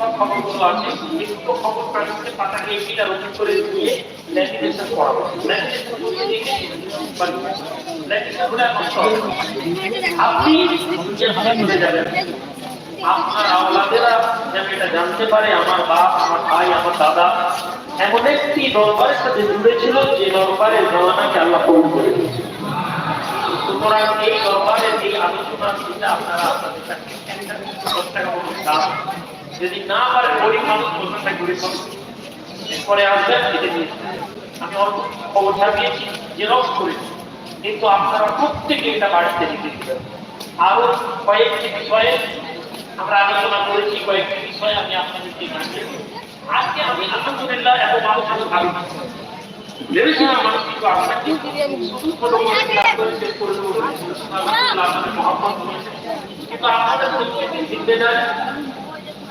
যেসব খবরগুলো আছে এগুলো খবর কাগজের পাতাকে এপিটা রোধ করে দিয়ে ল্যামিনেশন করাবো। আপনি নিজের যাবেন, আপনার আওলাদেরা যেন এটা জানতে পারে, আমার বাপ, আমার ভাই, আমার দাদা, এমন একটি দরবারের সাথে জুড়ে ছিল, যে দরবারের জমানাকে আল্লাহ কবুল করে দিয়েছে সুতরাং এই দরবারের এই আলোচনার দিকে আপনারা আপনাদের কাছে একটা দাম যদি না পারে গরিব মানুষ বলতে গরিব মানুষ পরে আসবেন দিতে দিয়েছি আমি অল্প খবর ছাপিয়েছি জেরক্স করেছি। কিন্তু আপনারা প্রত্যেকে এটা বাড়িতে লিখে দিবেন। আরও কয়েকটি বিষয়ে আমরা আলোচনা করেছি কয়েকটি বিষয় আমি আপনাদেরকে আজকে আমি আলহামদুলিল্লাহ এত মানুষ আমি ভাবি। ভেবেছিলাম মানুষ কিন্তু আপনাকে শুধু কোনো কোনো ক্লাস করে শেষ করে দেবো আপনাদের কিন্তু যে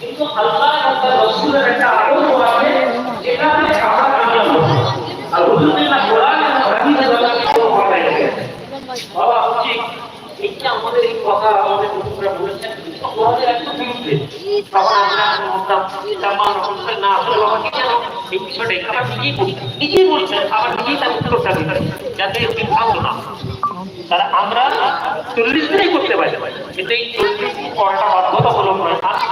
কিন্তু আল্লাহ এবং রসুলের একটা আগ্রহ আছে, যেটা আমরা মানলাম আর হুজুরুল্লাহ কোরআন এবং হাদিসে বলা কোনো কথা নেই বাবা বলছি এই যে আমাদের এই কথা আমাদের হুজুররা বলেছেন? আমরা যাতে বিভ্রান্ত না তারা আমরা চল্লিশ দিনই করতে পারি। কিন্তু এই চল্লিশ দিন করাটা বাধ্যতামূলক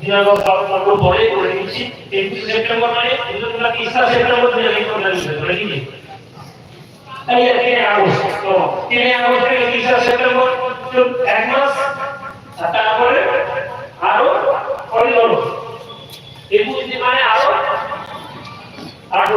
দিনাগর সর্বপ্রথম পরে করে নিচ্ছি একুশে সেপ্টেম্বর মানে দুজনগুলা ইসরা সেপ্টেম্বর করে দিচ্ছে করে দিচ্ছি এই তিনে আগস্ট। তো তিনে আগস্ট তারপরে আরও মানে আরও আঠারো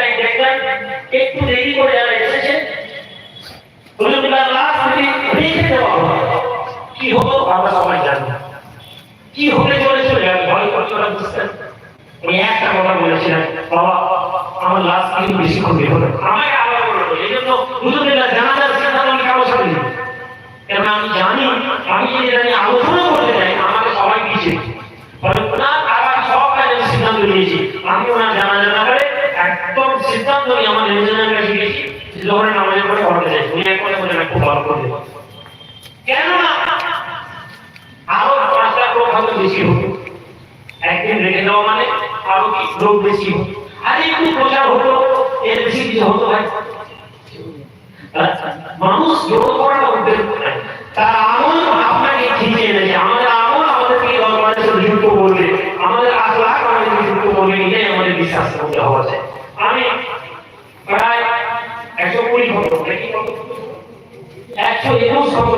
কি হতে চলেছিল আমি আমি একটা কথা বলেছিলাম বাবা, আমার লাস্ট কিন্তু বেশি ক্ষতি হলো আমাকে আবার একদম সিদ্ধান্ত নিয়ে আমার কাছে গেছি করে দেবো কেন না আরও পাঁচটা লোক হয়তো বেশি হবে। একদিন রেখে দেওয়া মানে আরও কি? লোক বেশি হবে। আর একটু প্রচার হতো এর বেশি কিছু হতো ভাই মানুষ যোগ করাটা উদ্দেশ্য তার আমল আপনাকে খিঁচে এনেছে আমাদের আমল আমাদেরকে ভগবানের সাথে যুক্ত করবে আমাদের আখলাখ আমাদেরকে যুক্ত করবে এটাই আমাদের বিশ্বাস করতে হবে আমি প্রায় একশো কুড়ি খবর নাকি কত? একশো একুশ খবর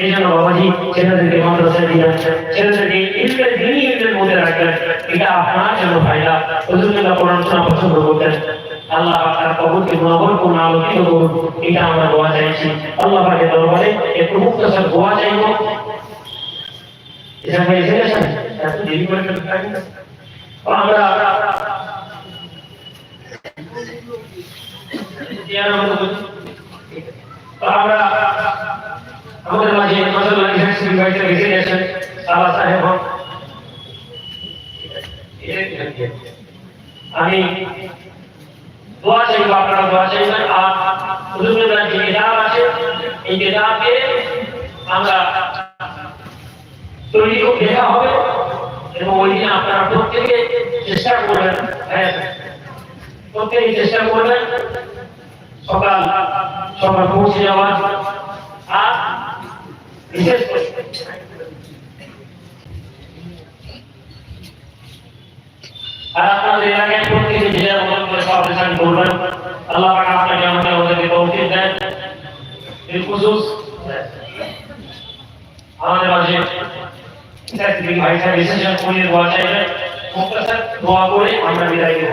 এই জন্য বাবাজি ছেলেদেরকে মাদ্রাসায় দিয়ে ছেলেদেরকে ইলমের দিনই ইলমের মধ্যে রাখবেন এটা আপনার জন্য ফায়দা। হুজুরুল্লাহ কোরআন শোনা পছন্দ করতেন। আল্লাহ তার কবরকে গুণাবর কোন আলোকিত করুন। এটা আমরা দোয়া চাইছি। আল্লাহ পাকের দরবারে একটু মুক্তসর দোয়া চাইব। আমরা আমরা আমাদের মাঝে মাসাল্লাহ ইহান শ্রী ভাইটা এসে গেছেন সালা সাহেব। আমি দোয়া চাইব, আপনারা দোয়া চাইবেন। আর হুজুরুল্লাহ যে কিতাব আছে, এই কিতাবকে আমরা তৈরি করে দেখা হবে। এবং ওই দিন আপনারা প্রত্যেকে চেষ্টা করবেন হ্যাঁ। প্রত্যেকে চেষ্টা করবেন। সকাল সকাল পৌঁছে যাওয়ার বিশেষ করে আর আপনাদের এলাকায় প্রত্যেকে যে যার মতন করে সবরেশন করবেন আল্লাহ পাক আপনাকে আমাকে ওদেরকে তৌফিক দেন। এর আমাদের মাঝে ভাই সাহেব এসেছেন, উনি দোয়া চাইবেন। মুক্তাসার দোয়া করে আমরা বিদায় দেব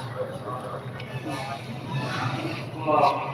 Thank you.